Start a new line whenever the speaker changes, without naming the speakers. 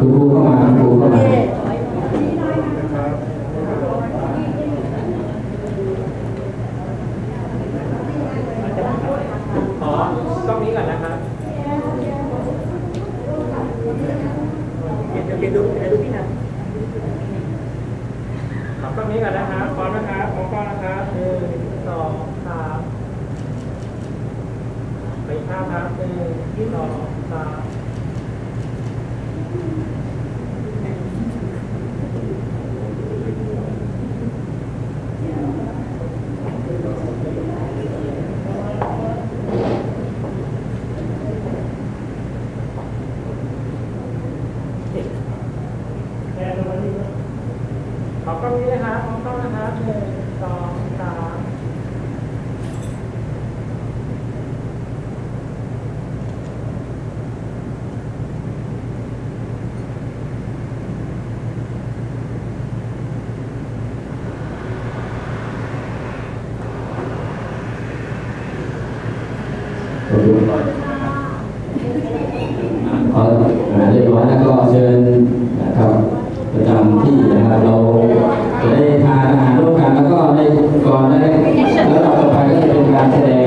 คุณครูเข้ามาคุณครูเข้ามา
ตรงนี้ก่อนนะครับเดี๋ยวดูเดี๋ยวดูพี่นะขอกล้องนี้ก่อนนะครับพร้อมนะครับมองกล้องนะครับหนึ่งสองสามไปข้าครับหนึ่งสองสาม อกล้องนี้นะครับมองกล้องนะครับหนึ่งสองสาม
ขอบคุณขอเรียบร้อยแล้วก็เชิญ 我们这个项目呢，是属于一个。